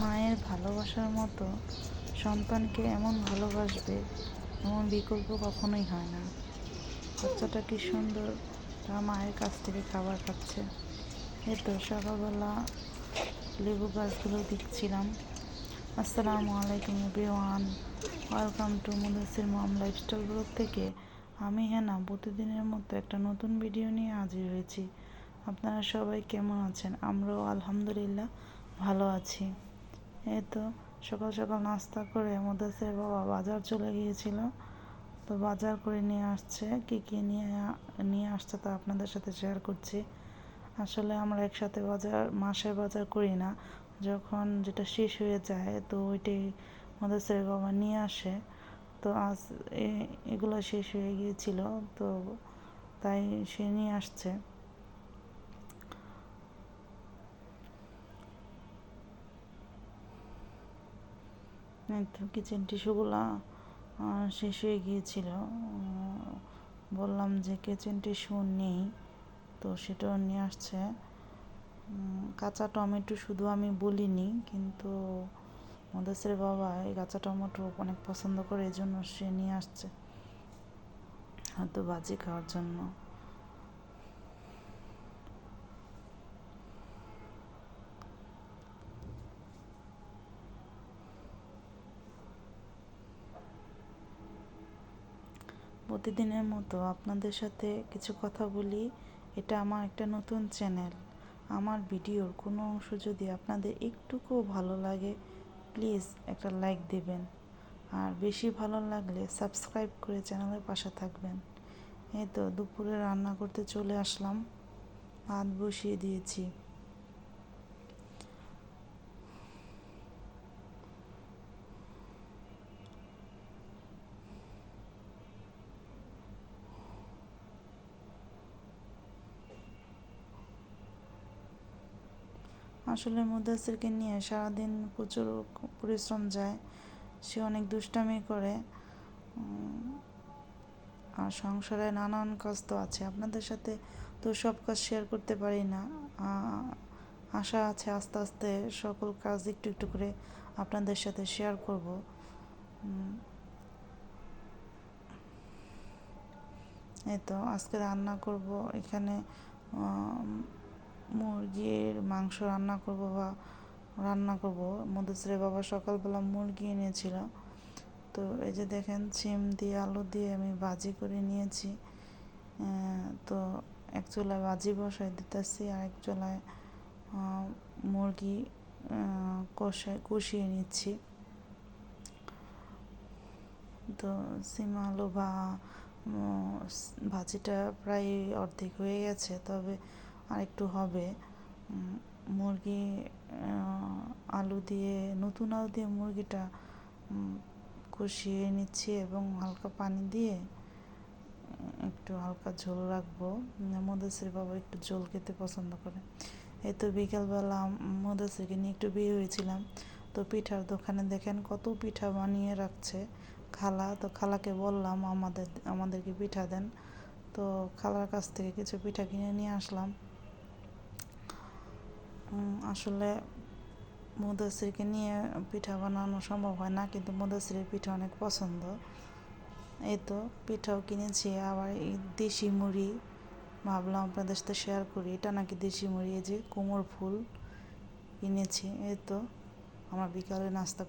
মায়ের ভালোবাসার মতো সন্তানকে এমন ভালোবাসবে, এমন বিকল্প কখনোই হয় না। বাচ্চাটা কি সুন্দর তার মায়ের কাছ থেকে খাবার খাচ্ছে। এই তো সকালবেলা লেবু গাছগুলো দেখছিলাম। আসসালামু আলাইকুম everyone, welcome to Mudasir mom lifestyle blog থেকে আমি হেনা। প্রতিদিনের মতো একটা নতুন ভিডিও নিয়ে হাজির হয়েছি। আপনারা সবাই কেমন আছেন? আমরাও আলহামদুলিল্লাহ ভালো আছি। এই তো সকাল সকাল নাস্তা করে মুদাসির বাবা বাজার চলে গিয়েছিল। তো বাজার করে নিয়ে আসছে, কী কী নিয়ে নিয়ে আসছে তা আপনাদের সাথে শেয়ার করছি। আসলে আমরা একসাথে বাজার, মাসের বাজার করি না। যখন যেটা শেষ হয়ে যায় তো ওইটাই মুদাসির বাবা নিয়ে আসে। তো আজ এগুলো শেষ হয়ে গিয়েছিল, তো তাই সে নিয়ে আসছে। কিচেন টিস্যুগুলো শেষ হয়ে গিয়েছিল। বললাম যে কিচেন টিস্যু নেই, তো সেটাও নিয়ে আসছে। কাঁচা টমেটো শুধু আমি বলিনি, কিন্তু মদেশের বাবা এই কাঁচা টমেটো অনেক পছন্দ করে এই জন্য সে নিয়ে আসছে। হয়তো ভাজি খাওয়ার জন্য। প্রতিদিনের মতো আপনাদের সাথে কিছু কথা বলি। এটা আমার একটা নতুন চ্যানেল। আমার ভিডিওর কোনো অংশ যদি আপনাদের একটুকুও ভালো লাগে, প্লিজ একটা লাইক দেবেন। আর বেশি ভালো লাগলে সাবস্ক্রাইব করে চ্যানেলের পাশে থাকবেন। এই তো দুপুরে রান্না করতে চলে আসলাম। ভাত বসিয়ে দিয়েছি। আসলে মুদাসিরকে নিয়ে সারাদিন প্রচুর পরিশ্রম যায়। সে অনেক দুষ্টামি করে। আর সংসারে নানান কাজ তো আছে। আপনাদের সাথে তো সব কাজ শেয়ার করতে পারি না। আশা আছে আস্তে আস্তে সকল কাজ একটু একটু করে আপনাদের সাথে শেয়ার করব। এই তো আজকে রান্না করব এখানে। মুরগির মাংস রান্না করব বা রান্না করব। মধুশ্রী বাবা সকালবেলা মুরগি এনেছিল। তো এই যে দেখেন সিম দিয়ে আলু দিয়ে আমি ভাজি করে নিয়েছি। তো এক চুলায় ভাজি বসাই দিতেছি, আর এক চুলায় মুরগি কষায়, কষিয়ে নিচ্ছি। তো সিম, আলু বা ভাজিটা প্রায় অর্ধেক হয়ে গেছে, তবে আর একটু হবে মুরগি আলু দিয়ে, নতুন আলু দিয়ে মুরগিটা কষিয়ে নিচ্ছি এবং হালকা পানি দিয়ে একটু হালকা ঝোল রাখব। মধুশ্রী বাবা একটু ঝোল খেতে পছন্দ করে। এই তো বিকালবেলা মধুশ্রীকে নিয়ে একটু বিয়ে হয়েছিলাম। তো পিঠার দোকানে দেখেন কত পিঠা বানিয়ে রাখছে। খালা, তো খালাকে বললাম, আমাদের, আমাদেরকে পিঠা দেন। তো খালার কাছ থেকে কিছু পিঠা কিনে নিয়ে আসলাম। আসলে মধুশ্রীকে নিয়ে পিঠা বানানো সম্ভব হয় না, কিন্তু মধুশ্রীর পিঠা অনেক পছন্দ। এই তো পিঠাও কিনেছি, আবার এই দেশি মুড়ি ভাবলাম আপনাদের সাথে শেয়ার করি। এটা নাকি দেশি মুড়ি, এই যে কোমর ফুল কিনেছি, এই তো আমার বিকালে নাস্তা